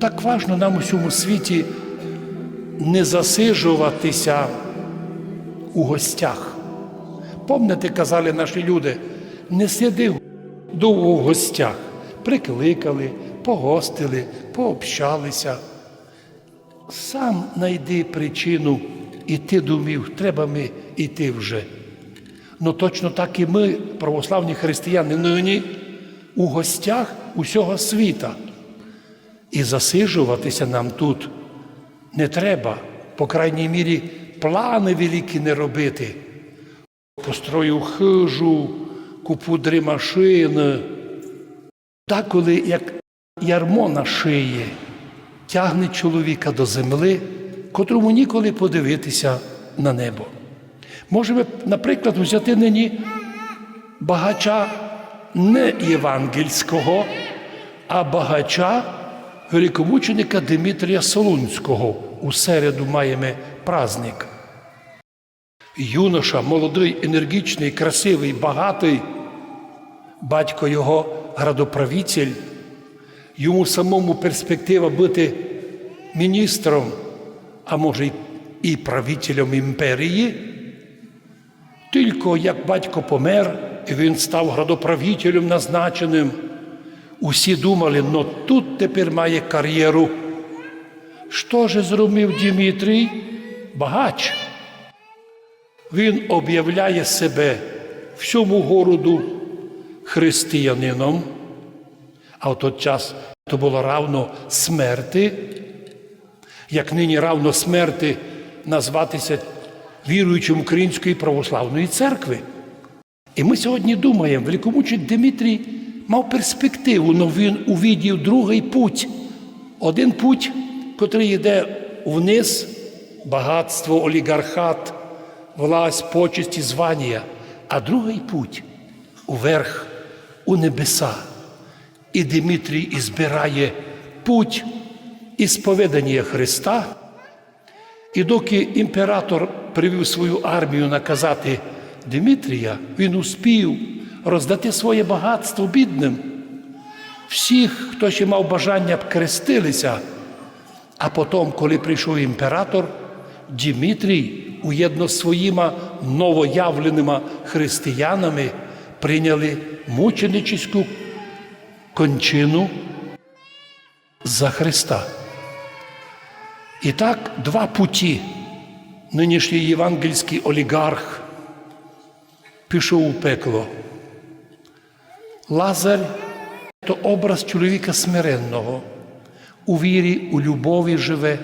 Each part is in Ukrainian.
Так важно нам у цьому світі не засижуватися у гостях. Помните, казали наші люди, не сиди довго в гостях. Прикликали, погостили, пообщалися. Сам знайди причину, і ти думів, треба ми йти вже. Ну точно так і ми, православні християни, нині у гостях усього світа. І засижуватися нам тут не треба, по крайній мірі, плани великі не робити. Построю хижу, купу три машини. Так, коли як ярмо на шиї тягне чоловіка до земли, котрому ніколи подивитися на небо. Можемо, наприклад, взяти нині багача не євангельського, а багача великомученика Димитрія Солунського. У середу маємо праздник. Юноша, молодий, енергічний, красивий, багатий, батько його градоправитель, йому самому перспектива бути міністром, а може і правителем імперії. Тільки як батько помер, він став градоправителем назначеним. Усі думали, ну тут тепер має кар'єру. Що ж зробив Дмитрій? Багач. Він об'являє себе всьому городу християнином, а в той час то було равно смерти, як нині равно смерти назватися віруючим Української православної церкви. І ми сьогодні думаємо, великомучик Дмитрій мав перспективу, але він увидів другий путь. Один путь, котрий йде вниз, багатство, олігархат, власть, почесті, звання, а другий путь уверх, у небеса. І Дмитрій ізбирає путь ісповедання Христа. І доки імператор привів свою армію наказати Дмитрія, він успів роздати своє багатство бідним. Всіх, хто ще мав бажання крестилися. А потім, коли прийшов імператор, Дмитрій уєдно своїми новоявленими християнами прийняли мученическу кончину за Христа. І так, два путі. Нинішній євангельський олігарх пішов у пекло. Лазар то образ чоловіка смиренного, у вірі, у любові живе.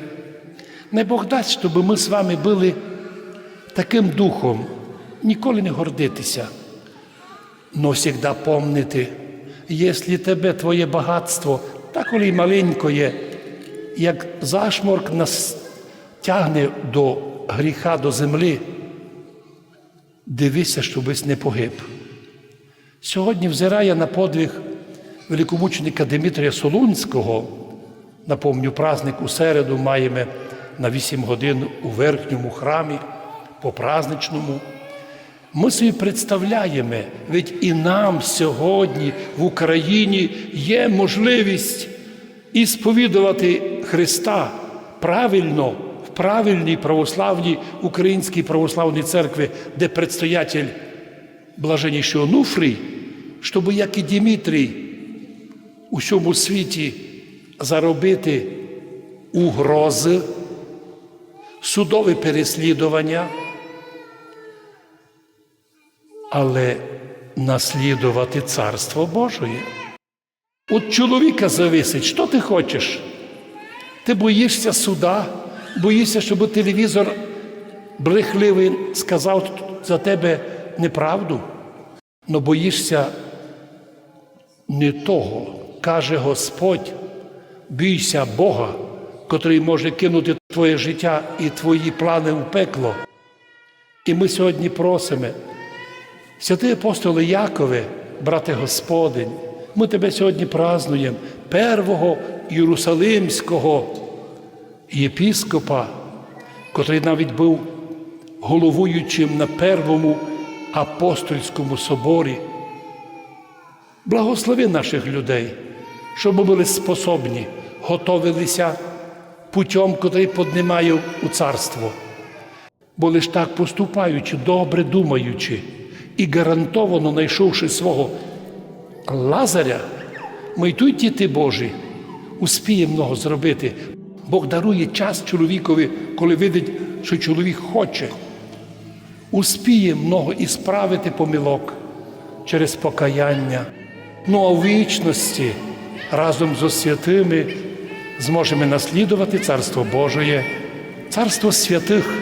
Не Бог дасть, щоб ми з вами були таким духом, ніколи не гордитися, но завжди помнити, якщо тебе твоє багатство, та коли й маленько є, як зашморк нас тягне до гріха, до землі, дивися, щобись не погиб. Сьогодні взирає на подвиг великомученика Дмитрія Солунського, напомню, праздник у середу маємо на 8 годин у верхньому храмі, по праздничному. Ми собі представляємо, ведь і нам сьогодні в Україні є можливість ісповідувати Христа правильно в правильній православній Українській православній церкві, де предстоятель блаженніший Онуфрій, щоб, як і Дмитрій, у всьому світі заробити угрози, судове переслідування, але наслідувати Царство Божої. От чоловіка зависить, що ти хочеш? Ти боїшся суда, боїшся, щоб телевізор брехливий сказав за тебе неправду, но боїшся не того, каже Господь, бійся Бога, котрий може кинути твоє життя і твої плани в пекло. І ми сьогодні просимо, святий апостоле Якове, брате Господень, ми тебе сьогодні празнуємо первого Єрусалимського єпіскопа, котрий навіть був головуючим на Первому апостольському соборі. Благослови наших людей, щоб ми були способні готовилися путем, котрий піднімає у царство. Бо лиш так поступаючи, добре думаючи і гарантовано знайшовши свого Лазаря, ми й тут діти Божі успіє много зробити. Бог дарує час чоловікові, коли видить, що чоловік хоче. Успіє много і справити помилок через покаяння. Ну а в вічності разом з святими зможемо наслідувати Царство Божоє, Царство святих,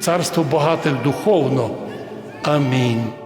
Царство багатих духовно. Амінь.